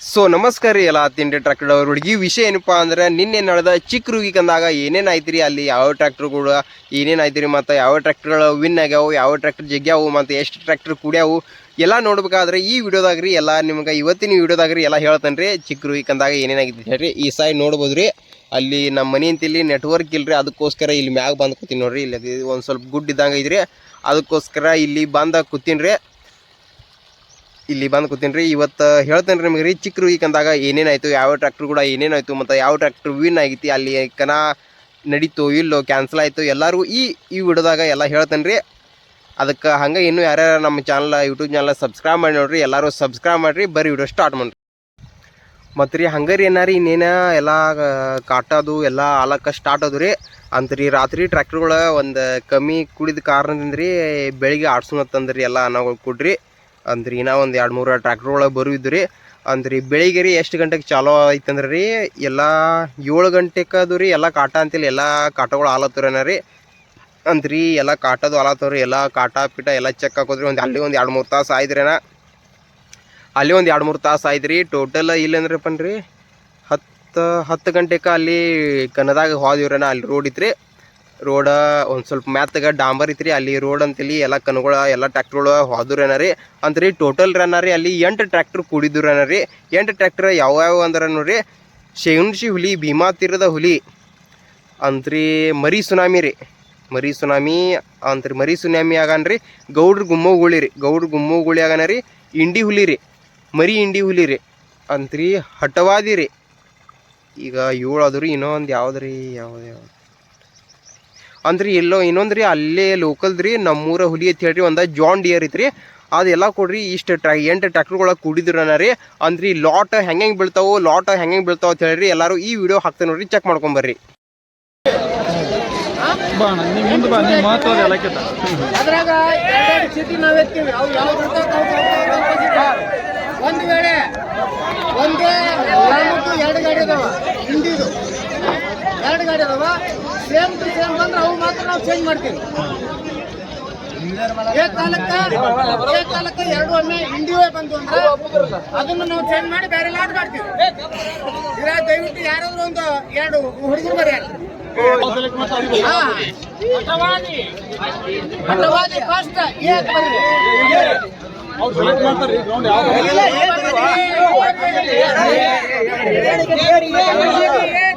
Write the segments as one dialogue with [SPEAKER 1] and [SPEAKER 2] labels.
[SPEAKER 1] So ನಮಸ್ಕಾರ ರೀ ಎಲ್ಲ ತಿಂಡಿ ಟ್ರ್ಯಾಕ್ಟರ್ ಅವ್ರ. ಹುಡುಗಿ ವಿಷಯ ಏನಪ್ಪ ಅಂದ್ರೆ ನಿನ್ನೆ ನಡೆದ ಚಿಕ್ಕ ರೂಗಿ ಕಂದಾಗ ಏನೇನು ಐತ್ರಿ ಅಲ್ಲಿ? ಯಾವ ಟ್ರ್ಯಾಕ್ಟರ್ಗಳು ಏನೇನು ಐತ್ರಿ ಮತ್ತು ಯಾವ ಟ್ರ್ಯಾಕ್ಟರ್ಗಳು ವಿನ್ ಆಗ್ಯಾವು? ಯಾವ ಟ್ರ್ಯಾಕ್ಟರ್ ಜಗ್ಯಾವು? ಮತ್ತು ಎಷ್ಟು ಟ್ರ್ಯಾಕ್ಟರ್ ಕೂಡ್ಯಾವು? ಎಲ್ಲ ನೋಡ್ಬೇಕಾದ್ರೆ ಈ ವಿಡಿಯೋದಾಗ ರೀ ಎಲ್ಲ ನಿಮ್ಗೆ ಇವತ್ತಿನ ವಿಡಿಯೋದಾಗ ರೀ ಎಲ್ಲ ಹೇಳ್ತಾನೆ ರೀ ಚಿಕ್ಕ ರೂಗಿ ಕಂದಾಗ ಏನೇನಾಗಿತ್ತು ಹೇಳ್ರಿ. ಈ ಸಾಯಿ ನೋಡ್ಬೋದು ರೀ. ಅಲ್ಲಿ ನಮ್ಮ ಮನೆ ಅಂತ ಇಲ್ಲಿ ನೆಟ್ವರ್ಕ್ ಇಲ್ರಿ. ಅದಕ್ಕೋಸ್ಕರ ಇಲ್ಲಿ ಮ್ಯಾಗ ಬಂದು ಕೂತೀನಿ ನೋಡ್ರಿ. ಇಲ್ಲಿ ಒಂದು ಸ್ವಲ್ಪ ಗುಡ್ ಇದ್ದಂಗೆ ಇದ್ರಿ ಅದಕ್ಕೋಸ್ಕರ ಇಲ್ಲಿ ಬಂದ ಕೂತೀನಿ ರೀ ಇಲ್ಲಿ ಬಂದು ಕೂತೀನಿ ರೀ ಇವತ್ತು ಹೇಳ್ತೇನೆ ರೀ ನಿಮಗೆ ರೀ ಚಿಕ್ಕ ರೂಗಿ ಕಂದಾಗ ಏನೇನಾಯಿತು, ಯಾವ ಟ್ರ್ಯಾಕ್ಟರ್ ಕೂಡ ಏನೇನಾಯಿತು ಮತ್ತು ಯಾವ ಟ್ರ್ಯಾಕ್ಟ್ರ್ ವಿನ್ ಆಗೈತಿ, ಅಲ್ಲಿ ಕನ ನಡೀತು ಇಲ್ಲೋ ಕ್ಯಾನ್ಸಲ್ ಆಯಿತು ಎಲ್ಲರೂ ಈ ಈ ವಿಡಿಯೋದಾಗ ಎಲ್ಲ ಹೇಳ್ತೇನೆ ರೀ ಅದಕ್ಕೆ ಹಂಗೆ ಇನ್ನೂ ಯಾರ್ಯಾರು ನಮ್ಮ ಚಾನಲ್ ಯೂಟ್ಯೂಬ್ ಚಾನಲ್ ಸಬ್ಸ್ಕ್ರೈಬ್ ಮಾಡಿ ನೋಡ್ರಿ, ಎಲ್ಲರೂ ಸಬ್ಸ್ಕ್ರೈಬ್ ಮಾಡಿರಿ, ಬರೀ ವಿಡಿಯೋ ಸ್ಟಾರ್ಟ್ ಮಾಡಿರಿ. ಮತ್ತು ರೀ, ಹಂಗೆ ರೀ ಏನಾರಿ ಇನ್ನೇನು ಎಲ್ಲ ಕಾಟೋದು ಎಲ್ಲ ಆಲಕ್ಕ ಸ್ಟಾರ್ಟ್ ಅದು ರೀ. ಅಂತ ರೀ, ರಾತ್ರಿ ಟ್ರ್ಯಾಕ್ಟರ್ಗಳ ಒಂದು ಕಮ್ಮಿ ಕುಡಿದ ಕಾರಣದಿಂದ ರೀ ಬೆಳಿಗ್ಗೆ ಆಡ್ಸೋಣತ್ತಂದ್ರಿ ಎಲ್ಲ ಅನ್ನಗಳು ಕೊಡ್ರಿ. ಅಂದ್ರಿ, ಇನ್ನೂ ಒಂದು ಎರಡು ಮೂರು ಟ್ರ್ಯಾಕ್ಟರ್ಗಳ ಬರುವಿದ್ದು ರೀ. ಅಂದ್ರಿ, ಬೆಳಿಗ್ಗೆ ರೀ ಎಷ್ಟು ಗಂಟೆಗೆ ಚಾಲೋ ಐತಂದ್ರೆ ರೀ, ಎಲ್ಲ ಏಳು ಗಂಟೆಗೆ ಅದು ರೀ, ಎಲ್ಲ ಕಾಟ ಅಂತೇಳಿ ಎಲ್ಲ ಕಾಟಗಳು ಆಲತ್ತವ್ರೇನ ರೀ. ಅಂದ್ರಿ, ಎಲ್ಲ ಕಾಟದು ಆಲತ್ತವ್ರಿ ಎಲ್ಲ ಕಾಟ ಪಿಟ ಎಲ್ಲ ಚೆಕ್ ಹಾಕೋದ್ರಿ ಒಂದು ಅಲ್ಲಿ ಒಂದು ಎರಡು ಮೂರು ತಾಸು ಆಯ್ದ್ರೇನ ಅಲ್ಲಿ ಒಂದು ಎರಡು ಮೂರು ತಾಸು ಆಯ್ತು ರೀ ಟೋಟಲ್ ಇಲ್ಲಂದ್ರಪ್ಪನ್ ರೀ ಹತ್ತು ಹತ್ತು ಗಂಟೆಗೆ ಅಲ್ಲಿ ಕನ್ನದಾಗ ಹೋದಿವ್ರೇನ, ಅಲ್ಲಿ ರೋಡ್ ಇತ್ತು ರೀ ರೋಡ ಒಂದು ಸ್ವಲ್ಪ ಮ್ಯಾತ್ಗ ಡಾಂಬರ್ ಇತ್ತು ರೀ ಅಲ್ಲಿ ರೋಡ್ ಅಂತೇಳಿ ಎಲ್ಲ ಕನ್ಗಳ, ಎಲ್ಲ ಟ್ರ್ಯಾಕ್ಟ್ರುಗಳು ಹೋದ್ರೇನ ರೀ? ಅಂತ್ರಿ ಟೋಟಲ್ ರನ್ನಾರಿ ರೀ, ಅಲ್ಲಿ ಎಂಟು ಟ್ರ್ಯಾಕ್ಟ್ರ್ ಕೂಡಿದ್ರು ರೀ? ಎಂಟು ಟ್ರ್ಯಾಕ್ಟರ್ ಯಾವ್ಯಾವ ಅಂದ್ರೆ ನೋಡ್ರಿ? ಶೇಹುಣ್ಸಿ ಹುಲಿ, ಭೀಮಾ ತೀರದ ಹುಲಿ, ಅಂತ್ರಿ ಮರಿ ಸುನಾಮಿ ರೀ. ಮರಿ ಸುನಾಮಿ, ಅಂತ್ರಿ ಮರಿ ಸುನಾಮಿ ಆಗನ್ರಿ ಗೌಡ್ರ ಗುಮ್ಮ ಗುಳಿ ರೀ. ಗೌಡ್ರ ಗುಮ್ಮೋ ಗುಳಿ ಆಗನ ರೀ, ಇಂಡಿ ಹುಲಿ ರೀ. ಮರಿ ಇಂಡಿ ಹುಲಿ ರೀ. ಅಂತ್ರಿ ಹಠವಾದಿ ರೀ. ಈಗ ಏಳು ಅದು ರೀ ಇನ್ನೊಂದು ಯಾವ್ದು ರೀ ಯಾವ್ದು ಯಾವ್ದು? ಅಂದ್ರಿ ಎಲ್ಲೋ ಇನ್ನೊಂದು ರೀ ಅಲ್ಲೇ ಲೋಕಲ್ ರೀ ನಮ್ಮೂರ ಹುಲಿ ಅಂತ ಹೇಳ್ರಿ ಒಂದು ಜಾನ್ ಡಿಯರ್ ಐತ್ರಿ. ಅದೆಲ್ಲ ಕೊಡ್ರಿ ಇಷ್ಟು ಟ್ರಾ ಎಂಟು ಟ್ರ್ಯಾಕ್ಟ್ರ್ಗಳಾಗ ಕೂಡಿದ್ರನ ರೀ. ಅಂದ್ರಿ ಲಾಟ್ ಹೆಂಗೆ ಹೆಂಗೆ ಬೀಳ್ತಾವು ಲಾಟ್ ಹೆಂಗೆ ಹೆಂಗೆ ಬೀಳ್ತಾವ ಅಂತ ಹೇಳ್ರಿ ಎಲ್ಲರೂ ಈ ವಿಡಿಯೋ ಹಾಕ್ತೇವೆ ನೋಡ್ರಿ ಚೆಕ್ ಮಾಡ್ಕೊಂಬರ್ರಿ
[SPEAKER 2] ಒಂದು ವೇಳೆ ಒಂದೇ ಎರಡು ಗಾಡಿ ಅದಾವ ಹಿಂದಿದು. ಎರಡು ಗಾಡಿ ಅದಾವ. ಸೇಮ್ ಟು ಸೇಮ್ ಬಂದ್ರೆ ಅವು ಮಾತ್ರ ನಾವು ಚೇಂಜ್ ಮಾಡ್ತೀವಿ ಏ ಕಾಲಕ್ಕ ಎರಡು ಒಮ್ಮೆ ಹಿಂದಿವೇ ಬಂತು ಅಂದ್ರೆ ಅದನ್ನು ನಾವು ಚೇಂಜ್ ಮಾಡಿ ಬೇರೆ ಲಾಟ್ ಮಾಡ್ತೀವಿ ಇಲ್ಲ ದಯವಿಟ್ಟು ಯಾರಾದ್ರೂ ಒಂದು ಎರಡು ಹುಡುಗರು ಬರೀ ಹಾ ಹಠವಾದಿ ಫಸ್ಟ್ ಏಕ್ ಬರ್ರಿ
[SPEAKER 3] ಮಾಡ್ತಾರೆ ಗ್ರೌಂಡ್ ಯಾವ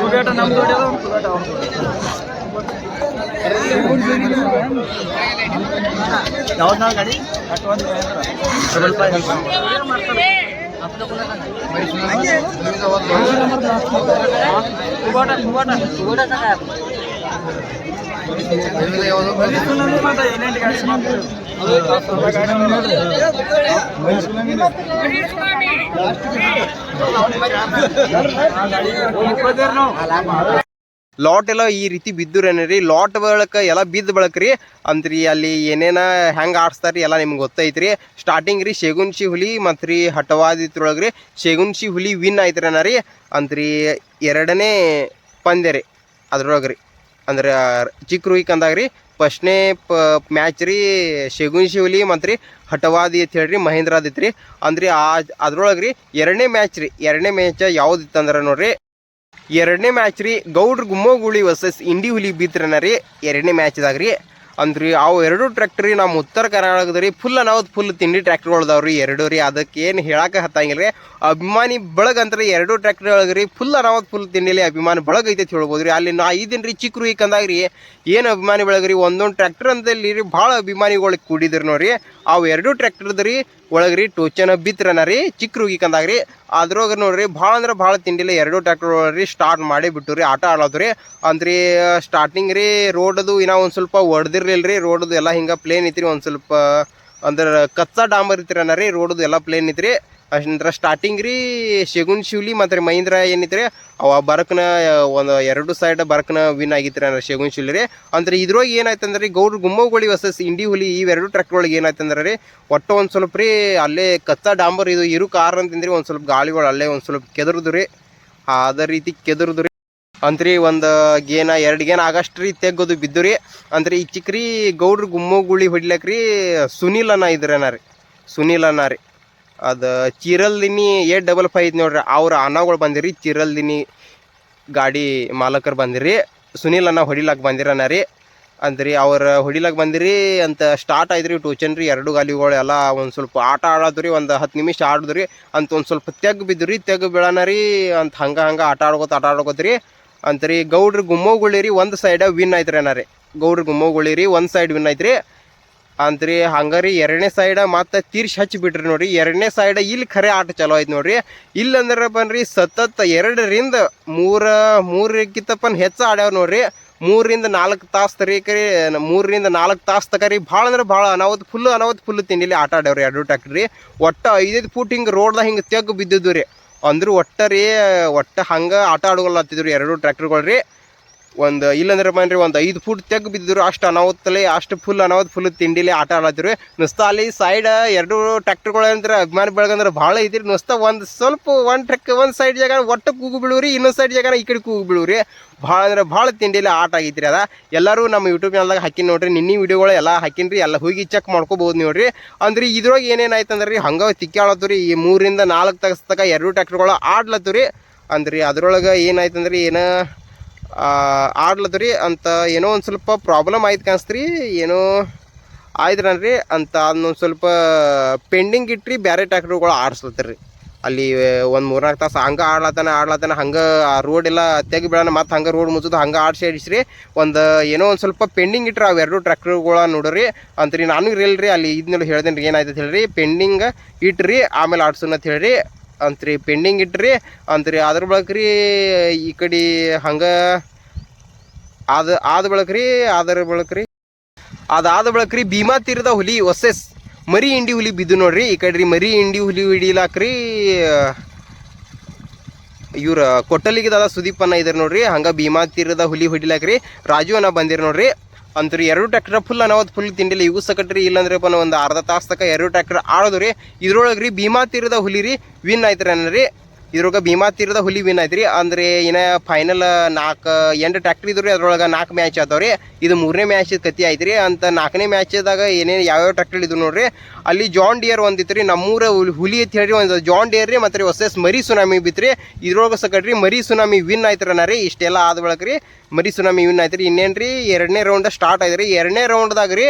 [SPEAKER 2] ಕುಬೇಟ
[SPEAKER 3] ನಮ್ದು ಹೊಡ್ಯೋದು, ಒಂದು ಕುಬೇಟ ಅವ್ರ್ದು. ಯಾವ್ದು ನಾಳೆ ಗಾಡಿ ಅಟ್ವಾದಿ ಡಬಲ್ ಫೈವ್ ಕುಬೇಟ ಕುಬೇಟ ಕುಬೇಟ ಮಾತ್ರ ಏನೇನು ಗಾಡಿ ಮಾಡ್ತೀವಿ
[SPEAKER 1] ಲಾಟ್ ಎಲ್ಲ ಈ ರೀತಿ ಬಿದ್ದುರೇನ್ರಿ ಲಾಟ್ ಬಳಕ ಎಲ್ಲ ಬಿದ್ದ ಬಳಕ್ರಿ ರೀ? ಅಂತ್ರಿ ಅಲ್ಲಿ ಏನೇನ ಹೆಂಗೆ ಆಡಿಸ್ತಾರೆ ಎಲ್ಲ ನಿಮ್ಗೆ ಗೊತ್ತೈತ್ರಿ. ಸ್ಟಾರ್ಟಿಂಗ್ ರೀ ಶೇಗುನ್ಶಿ ಹುಲಿ ಮತ್ತು ರೀ ಹಠವಾದಿತ್ರೊಳಗೆ ರೀ. ಶೇಗುನ್ಶಿ ಹುಲಿ ವಿನ್ ಆಯ್ತ್ರಿ ರೀ? ಅಂತ್ರಿ ಎರಡನೇ ಪಂದ್ಯ ರೀ ಅದ್ರೊಳಗೆ ರೀ. ಅಂದ್ರೆ, ಚಿಕ್ಕ ರೂಹಿಕ್ ಅಂದಾಗ ರೀ ಫಸ್ಟ್ನೇ ಪ ಮ್ಯಾಚ್ ರೀ ಶೆಗುನ್ ಶಿವಲಿ ಮತ್ತು ರೀ ಹಠವಾದಿ ಅಂತ ಹೇಳಿರಿ, ಮಹೇಂದ್ರ ಆದಿತ್ತು ರೀ ಅಂದ್ರೆ, ಆ ಅದ್ರೊಳಗೆ ರೀ ಎರಡನೇ ಮ್ಯಾಚ್ ರೀ, ಎರಡನೇ ಮ್ಯಾಚ್ ಯಾವ್ದು ಇತ್ತಂದ್ರೆ ನೋಡ್ರಿ. ಎರಡನೇ ಮ್ಯಾಚ್ ರೀ ಗೌಡ್ರ ಗುಮ್ಮೋಗುಳಿ ವರ್ಸಸ್ ಇಂಡಿ ಹುಲಿ ಬೀತ್ರನ ರೀ, ಎರಡನೇ ಮ್ಯಾಚ್ದಾಗ ರೀ ಅಂದ್ರಿ, ಅವು ಎರಡು ಟ್ರ್ಯಾಕ್ಟ್ರಿ ನಮ್ಮ ಉತ್ತರ ಕರ್ನಾಟಕದ ರೀ ಫುಲ್ ಅನಾವತ್ ಫುಲ್ ತಿಂಡಿ ಟ್ರ್ಯಾಕ್ಟರ್ಗಳು ಅದಾವ ರೀ ಎರಡು ರೀ. ಅದಕ್ಕೆ ಏನು ಹೇಳಕ್ಕೆ ಹತ್ತಂಗಿಲ್ಲ ರೀ ಅಭಿಮಾನಿ ಬಳಗ ಅಂತ ಎರಡು ಟ್ರ್ಯಾಕ್ಟರ್ ಒಳಗೆ ರೀ ಫುಲ್ ಅನಾವತ್ ಫುಲ್ ತಿಂಡಿಲಿ ಅಭಿಮಾನಿ ಬಳಗ ಐತೆ ಹೇಳ್ಬೋದು ರೀ ಅಲ್ಲಿ ನಾ ಐದಿನ ರೀ ಚಿಕ್ಕರು ಈಗ ಕಂದಾಗ ರೀ ಏನು ಅಭಿಮಾನಿ ಬಳಗ ರೀ ಒಂದೊಂದು ಟ್ರ್ಯಾಕ್ಟರ್ ಅಂತಲ್ಲಿ ರೀ ಭಾಳ ಅಭಿಮಾನಿಗಳು ಕೂಡಿದ್ರು ನೋಡ್ರಿ. ಅವು ಎರಡು ಟ್ರ್ಯಾಕ್ಟರ್ದ ರೀ, ಒಳಗೆ ರೀ ಟೋಚನ ಬಿತ್ತರನ ರೀ, ಚಿಕ್ಕ ರೂಗಿ ಕಂದಾಗ ರೀ. ಅದ್ರೊಳಗೆ ನೋಡ್ರಿ ಭಾಳ ಅಂದ್ರೆ ಭಾಳ ತಿಂಡಿಲ್ಲ ಎರಡು ಟ್ರ್ಯಾಕ್ಟರ್ ರೀ ಸ್ಟಾರ್ಟ್ ಮಾಡಿ ಬಿಟ್ಟು ರೀ ಆಟ ಆಡೋದು ರೀ. ಅಂದ್ರೆ ಸ್ಟಾರ್ಟಿಂಗ್ ರೀ ರೋಡದು ಇನ್ನ ಒಂದು ಸ್ವಲ್ಪ ಹೊಡೆದಿರ್ಲಿಲ್ಲ ರೀ, ರೋಡದು ಎಲ್ಲ ಹಿಂಗೆ ಪ್ಲೇನ್ ಐತ್ರಿ, ಒಂದು ಸ್ವಲ್ಪ, ಅಂದ್ರೆ ಕಚ್ಚಾ ಡಾಂಬರ್ ಇತ್ತಿರನ ರೀ, ರೋಡದು ಎಲ್ಲ ಪ್ಲೇನ್ ಐತ್ರಿ. ಅಷ್ಟಂದ್ರ ಸ್ಟಾರ್ಟಿಂಗ್ ರೀ ಶಗುನ್ ಶಿವಲಿ ಮತ್ತು ರೀ ಮಹೀಂದ್ರ ಏನಿದ್ರೆ ಅವ ಬರಕ್ನ, ಒಂದು ಎರಡು ಸೈಡ್ ಬರಕ್ನ ವಿನ್ ಆಗಿತ್ರಿ ಅಂದ್ರೆ ಶಗುನ್ ಶಿವಲಿ ರೀ. ಅಂದ್ರೆ ಇದ್ರೊಳಗೆ ಏನಾಯ್ತು ಅಂದ್ರೆ ರೀ, ಗೌಡ್ರ ಗುಮ್ಮಗೋಳಿ ವರ್ಸಸ್ ಇಂಡಿ ಹುಲಿ ಇವೆರಡು ಟ್ರಕ್ ಒಳಗೆ ಏನಾಯ್ತು ಅಂದ್ರೆ ರೀ, ಒಟ್ಟು ಒಂದು ಸ್ವಲ್ಪ ರೀ ಅಲ್ಲೇ ಕಚ್ಚಾ ಡಾಂಬರ್ ಇದು ಇರು ಕಾರ್ ಅಂತಂದ್ರಿ, ಒಂದು ಸ್ವಲ್ಪ ಗಾಳಿಗಳು ಅಲ್ಲೇ ಒಂದು ಸ್ವಲ್ಪ ಕೆದರ್ದು ರೀ. ಅದೇ ರೀತಿ ಕೆದರ್ದು ರೀ. ಅಂತ್ರಿ ಒಂದು ಗೇನ, ಎರಡು ಗೇನ ಆಗಸ್ಟ್ ರೀ ತೆಗ್ಗೋದು ಬಿದ್ದು ರೀ. ಅಂದ್ರೆ ಈ ಚಿಕ್ರಿ ಗೌಡ್ರ ಗುಮ್ಮಗುಳಿ ಹೊಡಿಲಕ್ ರೀ ಸುನೀಲ್ ಅನ್ನ ಇದ್ರನ ರೀ. ಸುನೀಲ್ ಅನ್ನ ರೀ. ಅದು ಚಿರಲ್ದಿನಿ ಏಟ್ ಡಬಲ್ ಫೈವ್ ಐತಿ ನೋಡ್ರಿ, ಅವ್ರ ಅಣ್ಣಗಳು ಬಂದಿರಿ, ಚಿರಲ್ದಿನಿ ಗಾಡಿ ಮಾಲಕರು ಬಂದಿರಿ, ಸುನೀಲ್ ಅನ್ನ ಹೊಡಿಲಾಕ್ ಬಂದಿರನ ರೀ. ಅಂದ್ರಿ ಅವ್ರ ಹೊಡಿಲಾಕ್ ಬಂದಿರಿ ಅಂತ ಸ್ಟಾರ್ಟ್ ಆಯ್ತು ರೀ ಟೂಚನ್ ರೀ, ಎರಡು ಗಾಲಿಗಳು ಎಲ್ಲ ಒಂದು ಸ್ವಲ್ಪ ಆಟ ಆಡೋದು ರೀ ಒಂದು ಹತ್ತು ನಿಮಿಷ ಆಡಿದ್ರಿ ರೀ ಅಂತ ಒಂದು ಸ್ವಲ್ಪ ತೆಗ್ ಬಿದ್ದು ರೀ ತೆಗ್ ಬೀಳನ ರೀ, ಅಂತ ಹಂಗೆ ಹಂಗೆ ಆಟ ಆಡ್ಕೋತ ಆಟ ಆಡ್ಕೋತ ರೀ. ಅಂತ್ರಿ ಗೌಡ್ರ ಗುಮ್ಮೋಗುಳಿ ರೀ, ಒಂದು ಸೈಡ ವಿನ್ ಆಯ್ತು ರೀ ರೀ, ಗೌಡ್ರಿ ರೀ, ಒಂದು ಸೈಡ್ ವಿನ್ ಆಯ್ತು ರೀ. ಅಂತ್ರಿ ಹಂಗಾರಿ ಎರಡನೇ ಸೈಡ ಮತ್ತೆ ತೀರ್ಸಿ ಹಚ್ಚಿ ಬಿಟ್ರಿ ನೋಡ್ರಿ. ಎರಡನೇ ಸೈಡ ಇಲ್ಲಿ ಖರೆ ಆಟ ಚಲೋ ಆಯ್ತು ನೋಡ್ರಿ. ಇಲ್ಲ ಅಂದ್ರೆ ಬನ್ರಿ ಸತತ್ ಎರಡರಿಂದ ಮೂರ, ಮೂರಕ್ಕಿಂತಪ್ಪನ್ ಹೆಚ್ಚು ಆಡ್ಯಾವ ನೋಡ್ರಿ. ಮೂರರಿಂದ ನಾಲ್ಕು ತಾಸು ತರೀಕರಿ ಮೂರರಿಂದ ನಾಲ್ಕು ತಾಸು ತಕರಿ ಭಾಳ ಅಂದ್ರೆ ಭಾಳ ಅನಾವತ್ ಫುಲ್ ಅನಾವತ್ ಫುಲ್ ತಿಂಡಿಲಿ ಆಟ ಆಡ್ಯಾವ್ರಿ ಎರಡು ಟ್ಯಾಕ್ಟ್ರಿ ಒಟ್ಟು ಐದೈದು ಫೂಟ್ ಹಿಂಗೆ ರೋಡ್ದಾಗ ಹಿಂಗೆ ತೆಗ್ ಬಿದ್ದಿದ್ದು ರೀ. ಅಂದ್ರೆ ಒಟ್ಟ ರೀ, ಒಟ್ಟ ಹಂಗೆ ಆಟ ಆಡ್ಕೊಳತ್ತಿದ್ರು ಎರಡು ಟ್ರ್ಯಾಕ್ಟರ್ಗಳು ರೀ. ಒಂದು ಇಲ್ಲಂದ್ರೆ ಮನ್ರಿ ಒಂದು ಐದು ಫುಟ್ ತೆಗ್ ಬಿದ್ದಿದ್ರು ಅಷ್ಟು ಅನಾವತ್ತಲೆ ಅಷ್ಟು ಫುಲ್ ಅನಾಹುತ್ ಫುಲ್ ತಿಂಡಿಲಿ ಆಟ ಆಡತ್ತಿರು ನುಸ್ತಾ ಅಲ್ಲಿ ಸೈಡ್ ಎರಡು ಟ್ರ್ಯಾಕ್ಟರ್ಗಳು ಅಂದ್ರೆ ಅಭಿಮಾನಿ ಬೆಳಗಂದ್ರೆ ಭಾಳ ಇದ್ರಿ ನುಸ್ತಾ ಒಂದು ಸ್ವಲ್ಪ ಒಂದು ಟ್ರಕ್ ಒಂದು ಸೈಡ್ ಜಾಗ, ಒಟ್ಟು ಕೂಗು ಬೀಳುವ್ರಿ ಇನ್ನೊಂದು ಸೈಡ್ ಜಾಗ ಈ ಕಡೆ ಕೂಗು ಬೀಳುವ್ರಿ ಭಾಳ ಅಂದ್ರೆ ಭಾಳ ತಿಂಡಿಲಿ ಆಟ ಆಗೈತ್ರಿ ಅದ. ಎಲ್ಲರೂ ನಮ್ಮ ಯೂಟ್ಯೂಬ್ ಚಾನಲ್ದಾಗ ಹಾಕಿ ನೋಡ್ರಿ, ನಿನ್ನೆ ವಿಡಿಯೋಗಳು ಎಲ್ಲ ಹಾಕಿನ್ರಿ ಎಲ್ಲ ಹೋಗಿ ಚೆಕ್ ಮಾಡ್ಕೋಬೋದು ನೋಡ್ರಿ. ಅಂದ್ರೆ ಇದ್ರೊಳಗೆ ಏನೇನಾಯ್ತು ಅಂದ್ರೆ ರೀ ಹಂಗೆ ಈ ಮೂರಿಂದ ನಾಲ್ಕು ತಗಸ್ತಕ ಎರಡು ಟ್ರ್ಯಾಕ್ಟರ್ಗಳು ಆಡ್ಲತ್ತು ರೀ ಅಂದ್ರೆ ಅದ್ರೊಳಗೆ ಏನಾಯ್ತು ಅಂದ್ರೆ ಏನೋ ಆಡ್ಲತ್ರಿ ಅಂತ ಏನೋ ಒಂದು ಸ್ವಲ್ಪ ಪ್ರಾಬ್ಲಮ್ ಆಯ್ತು ಕಾಣಿಸ್ತ್ರಿ. ಏನೋ ಆಯ್ದ್ರನ್ರಿ ಅಂತ ಅದನ್ನೊಂದು ಸ್ವಲ್ಪ ಪೆಂಡಿಂಗ್ ಇಟ್ರಿ ಬೇರೆ ಟ್ಯಾಕ್ಟ್ರಿಗಳು ಆಡಿಸ್ಲತ್ತರಿ. ಅಲ್ಲಿ ಒಂದು ಮೂರ್ನಾಲ್ಕು ತಾಸು ಹಂಗೆ ಆಡ್ಲತ್ತಾನ ಆಡ್ಲತ್ತಾನ, ಹಂಗೆ ಆ ರೋಡ್ ಎಲ್ಲ ತೆಗಿ ಬಿಡೋಣ, ಮತ್ತು ಹಂಗೆ ರೋಡ್ ಮುಚ್ಚೋದು, ಹಂಗೆ ಆಡಿಸಿ ಆಡಿಸ್ರಿ ಒಂದು ಏನೋ ಒಂದು ಸ್ವಲ್ಪ ಪೆಂಡಿಂಗ್ ಇಟ್ರಿ, ಅವು ಎರಡು ಟ್ರ್ಯಾಕ್ಟರ್ಗಳ ನೋಡ್ರಿ. ರೀ ನಾನು ಇರಲ್ರಿ, ಅಲ್ಲಿ ಇದನ್ನೆಲ್ಲ ಹೇಳ್ದೇನೆ ರೀ ಏನಾಯ್ತು ಹೇಳ್ರಿ. ಪೆಂಡಿಂಗ್ ಇಟ್ರಿ, ಆಮೇಲೆ ಆಡ್ಸೋಣ ಅಂತ ಹೇಳ್ರಿ. ಅಂತ್ರಿ ಪೆಂಡಿಂಗ್ ಇಟ್ರಿ, ಅಂತ್ರಿ ಅದ್ರ ಬಳಕ ಈ ಕಡೆ ಹಂಗೆ ಆದ ಆದ ಬಳಕ ಅದರ ಬಳಕ ಅದಾದ ಭೀಮಾ ತೀರದ ಹುಲಿ ಹೊಸೆಸ್ ಮರಿ ಇಂಡಿ ಹುಲಿ ಬಿದ್ದು ನೋಡ್ರಿ, ಈ ಕಡೆ ರೀ ಮರಿ ಇಂಡಿ ಹುಲಿ ಹಿಡಿಲಾಕ್ರಿ ಇವ್ರ ಕೊಟ್ಟಲಿಗಿದ ಸುದೀಪ್ ಅನ್ನ ಇದ್ರ ನೋಡ್ರಿ, ಹಂಗ ಭೀಮಾ ತೀರದ ಹುಲಿ ಹೊಡಿಲಾಕ್ರಿ ರಾಜು ಅನ್ನ ಬಂದಿರ ನೋಡ್ರಿ. ಅಂತೂ ಎರಡು ಟ್ಯಾಕ್ಟರ್ ಫುಲ್ ಅನಾವತ್ ಫುಲ್ ತಿಂಡಿಲ್ಲ ಇವು ಸಕಟ್ರಿ. ಇಲ್ಲಂದ್ರೆ ಪನ ಒಂದು ಅರ್ಧ ತಾಸು ತಕ ಎರಡು ಟ್ಯಾಕ್ಟರ್ ಆಡೋದು ರೀ. ಇದ್ರೊಳಗೆ ರೀ ಭೀಮಾ ತೀರದ ಹುಲಿ ರೀ ವಿನ್ ಆಯ್ತು ರೀ ಇದ್ರೊಳಗೆ ಭೀಮಾ ತೀರದ ಹುಲಿ ವಿನ್ ಐತ್ರಿ ಅಂದ್ರೆ ಇನ್ನ ಫೈನಲ್ ನಾಲ್ಕು, ಎಂಟು ಟ್ರ್ಯಾಕ್ಟರ್ ಇದ್ರಿ ಅದ್ರೊಳಗೆ ನಾಲ್ಕು ಮ್ಯಾಚ್ ಆದವ್ರಿ. ಇದು ಮೂರನೇ ಮ್ಯಾಚ್ ಕತಿ ಐತ್ರಿ ಅಂತ ನಾಲ್ಕನೇ ಮ್ಯಾಚ್ದಾಗ ಏನೇನು ಯಾವ್ಯಾವ ಟ್ರ್ಯಾಕ್ಟರ್ ಇದ್ರು ನೋಡ್ರಿ. ಅಲ್ಲಿ ಜಾನ್ ಡಿಯರ್ ಒಂದಿತ್ತು ರೀ ನಮ್ಮೂರ ಹುಲಿ- ಅಂತ ಹೇಳಿ ಒಂದು. ಜಾನ್ ಡಿಯರ್ ರೀ, ಮತ್ತು ಹೊಸ ಮರಿ ಸುನಾಮಿ ಬಿತ್ತು ರೀ ಇದ್ರೊಳಗೆ ಸಕಟ್ರಿ, ಮರಿ ಸುನಾಮಿ ವಿನ್ ಆಯ್ತು ರೀ. ಇಷ್ಟೆಲ್ಲ ಆದ ಬಳಕ ಮರಿ ಸುನಾಮಿ ವಿನ್ ಆಯ್ತು ರೀ ಇನ್ನೇನು ರೀ ಎರಡನೇ ರೌಂಡ್ ಸ್ಟಾರ್ಟ್ ಆಯ್ತು ರೀ ಎರಡನೇ ರೌಂಡ್ದಾಗ ರೀ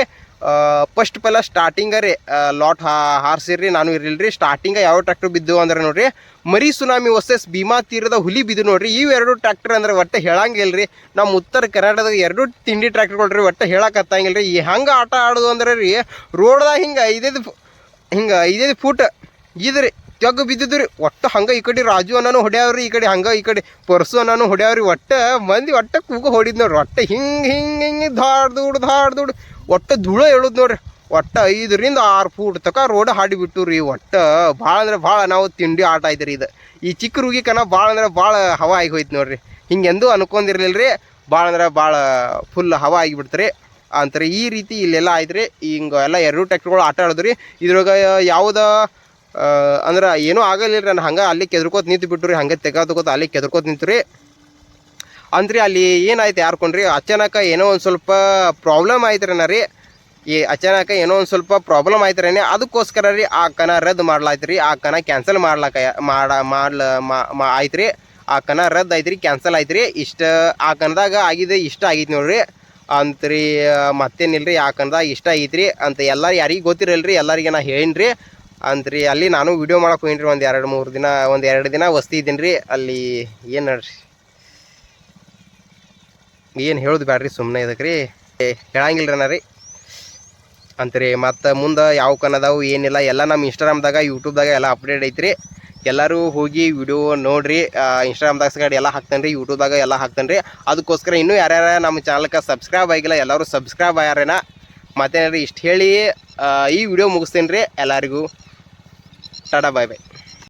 [SPEAKER 1] ಫಸ್ಟ್ ಪೆಲ್ಲ ಸ್ಟಾರ್ಟಿಂಗ ರೀ ಲಾಟ್ ಹಾ, ಹಾರ್ಸಿರ್ರಿ, ನಾನು ಇರಲಿಲ್ಲ ರೀ ಸ್ಟಾರ್ಟಿಂಗ ಯಾವ ಟ್ರ್ಯಾಕ್ಟರ್ ಬಿದ್ದು ಅಂದ್ರೆ ನೋಡ್ರಿ, ಮರಿ ಸುನಾಮಿ ವರ್ಸಸ್ ಭೀಮಾ ತೀರದ ಹುಲಿ ಬಿದ್ದು ನೋಡ್ರಿ ಇವೆರಡು ಟ್ರ್ಯಾಕ್ಟರ್ ಅಂದ್ರೆ ಒಟ್ಟೆ ಹೇಳಂಗಿಲ್ಲ ರೀ ನಮ್ಮ ಉತ್ತರ ಕರ್ನಾಟಕದ ಎರಡು ತಿಂಡಿ ಟ್ರ್ಯಾಕ್ಟರ್ಗಳು ರೀ ಒಟ್ಟೆ ಹೇಳಕತ್ತಂಗಿಲ್ಲ ರೀ ಹೆಂಗೆ ಆಟ ಆಡೋದು ಅಂದ್ರೆ ರೀ, ರೋಡ್ದಾಗ ಹಿಂಗೆ ಐದೈದು ಹಿಂಗೆ ಐದೈದು ಫೂಟ್ ಇದ್ರಿ ತೆಗ್ ಬಿದ್ದಿದ್ದು ರೀ. ಒಟ್ಟು ಹಂಗೆ ಈ ಕಡೆ ರಾಜು ಅನ್ನೋನು ಹೊಡ್ಯಾವ್ರಿ, ಈ ಕಡೆ ಹಂಗೆ ಈ ಕಡೆ ಪರ್ಸು ಅನ್ನೋನು ಹೊಡ್ಯಾವ್ರಿ. ಒಟ್ಟು ಮಂದಿ ಒಟ್ಟು ಕೂಗು ಹೊಡಿದ್ ನೋಡ್ರಿ. ಒಟ್ಟು ಹಿಂಗೆ ಹಿಂಗೆ ಹಿಂಗೆ ಧಾಡ್ ದುಡ್ ಧಾಡ್ ದುಡ್ ಒಟ್ಟು ಧೂಳು ಹೇಳುದು ನೋಡ್ರಿ. ಒಟ್ಟು ಐದರಿಂದ ಆರು ಫೂಟ್ ತಕ ರೋಡ್ ಹಾಡಿ ಬಿಟ್ಟು ರೀ. ಒಟ್ಟು ಭಾಳ ಅಂದ್ರೆ ಭಾಳ ನಾವು ತಿಂಡಿ ಆಟ ಐತ್ರಿ ಇದು. ಈ ಚಿಕ್ಕ ರೂಗಿಕನ ಭಾಳ ಅಂದ್ರೆ ಭಾಳ ಹವಾ ಆಗಿ ಹೋಯ್ತು ನೋಡ್ರಿ. ಹಿಂಗೆಂದು ಅನ್ಕೊಂಡಿರ್ಲಿಲ್ಲ ರೀ ಭಾಳ ಅಂದ್ರೆ ಭಾಳ ಫುಲ್ ಹವಾ ಆಗಿಬಿಡ್ತಾರೆ ಅಂತಾರೆ ಈ ರೀತಿ ಇಲ್ಲೆಲ್ಲ ಆಯ್ತು ಹಿಂಗೆ ಎಲ್ಲ ಎರಡು ಟ್ಯಾಕ್ಟ್ರ್ಗಳು ಆಟ ಆಡಿದ್ರಿ ಇದ್ರೊಳಗೆ ಯಾವುದ ಅಂದ್ರೆ ಏನೂ ಆಗಲಿಲ್ಲ ರೀ ನಾನು ಹಂಗೆ ಅಲ್ಲಿ ಕೆದ್ರಕೋತ ನಿಂತು ಬಿಟ್ಟು ರೀ. ಹಂಗೆ ತೆಗೆದುಕೋತ ಅಲ್ಲಿ ಕೆದ್ರಕೋತ ನಿಂತು ರೀ. ಅಂದ್ರೆ ಅಲ್ಲಿ ಏನಾಯ್ತು ಯಾರ್ಕೊಂಡ್ರಿ? ಅಚಾನಕ ಏನೋ ಒಂದು ಸ್ವಲ್ಪ ಪ್ರಾಬ್ಲಮ್ ಆಯ್ತು ರೀ? ಈ ಅಚಾನಕ ಏನೋ ಒಂದು ಸ್ವಲ್ಪ ಪ್ರಾಬ್ಲಮ್ ಆಯ್ತು ರೀ ಅದಕ್ಕೋಸ್ಕರ ರೀ ಆ ಕನ ರದ್ದು ಮಾಡ್ಲಾಯ್ತು ರೀ. ಆ ಕನ ಕ್ಯಾನ್ಸಲ್ ಮಾಡ್ಲಾಕ ಮಾಡ ಮಾಡ್ಲ ಮಾ ಆಯ್ತು ರೀ. ಆ ಕನ ರದ್ದು ಆಯ್ತು ರೀ ಕ್ಯಾನ್ಸಲ್ ಆಯ್ತು ರೀ. ಇಷ್ಟು ಆ ಕನದಾಗ ಆಗಿದೆ, ಇಷ್ಟ ಆಗೈತೆ ನೋಡ್ರಿ. ಅಂತ್ರಿ ಆ ಕನದಾಗ ಇಷ್ಟ ಐತ್ರಿ ಅಂತ ಎಲ್ಲರೂ ಯಾರಿಗೆ ಗೊತ್ತಿರಲ್ರಿ, ಎಲ್ಲರಿಗೆ ನಾ ಹೇಳಿನ್ರಿ ಅಂತ್ರಿ ಅಲ್ಲಿ ನಾನು ವಿಡಿಯೋ ಮಾಡಕ್ಕೆ ಹೋಗಿನ್ರಿ ಒಂದು ಎರಡು ಮೂರು ದಿನ, ಒಂದು ಎರಡು ದಿನ ವಸ್ತಿ ಇದ್ದೀನಿ ರೀ. ಅಲ್ಲಿ ಏನು ನೋಡ್ರಿ ಏನು ಹೇಳೋದು ಬ್ಯಾಡ್ರಿ ಸುಮ್ಮನೆ ಇದಕ್ಕೆ ರೀ. ಹೇಳಂಗಿಲ್ರಿ ನಾ ರೀ ಅಂತೀರಿ, ಮತ್ತು ಮುಂದೆ ಯಾವ ಕನ್ನದಾವು ಏನಿಲ್ಲ, ಎಲ್ಲ ನಮ್ಮ ಇನ್ಸ್ಟಾಗ್ರಾಮ್ದಾಗ ಯೂಟ್ಯೂಬ್ದಾಗ ಎಲ್ಲ ಅಪ್ಡೇಟ್ ಐತ್ರಿ. ಎಲ್ಲರೂ ಹೋಗಿ ವಿಡಿಯೋ ನೋಡಿರಿ ಇನ್ಸ್ಟಾಗ್ರಾಮ್ದಾಗ ಸಗಡ್ ಎಲ್ಲ ಹಾಕ್ತೇನೆ ರೀ ಯೂಟ್ಯೂಬ್ದಾಗ ಎಲ್ಲ ಹಾಕ್ತೇನೆ ರೀ ಅದಕ್ಕೋಸ್ಕರ ಇನ್ನೂ ಯಾರ್ಯಾರ ನಮ್ಮ ಚಾನಲ್ಗೆ ಸಬ್ಸ್ಕ್ರೈಬ್ ಆಗಿಲ್ಲ, ಎಲ್ಲರೂ ಸಬ್ಸ್ಕ್ರೈಬ್ ಆಗ್ಯಾರೇನ? ರೀ ಇಷ್ಟು ಹೇಳಿ ಈ ವಿಡಿಯೋ ಮುಗಿಸ್ತೇನೆ ರೀ ಎಲ್ಲರಿಗೂ. ಟಾಟಾ ಬಾಯ್ ಬಾಯ್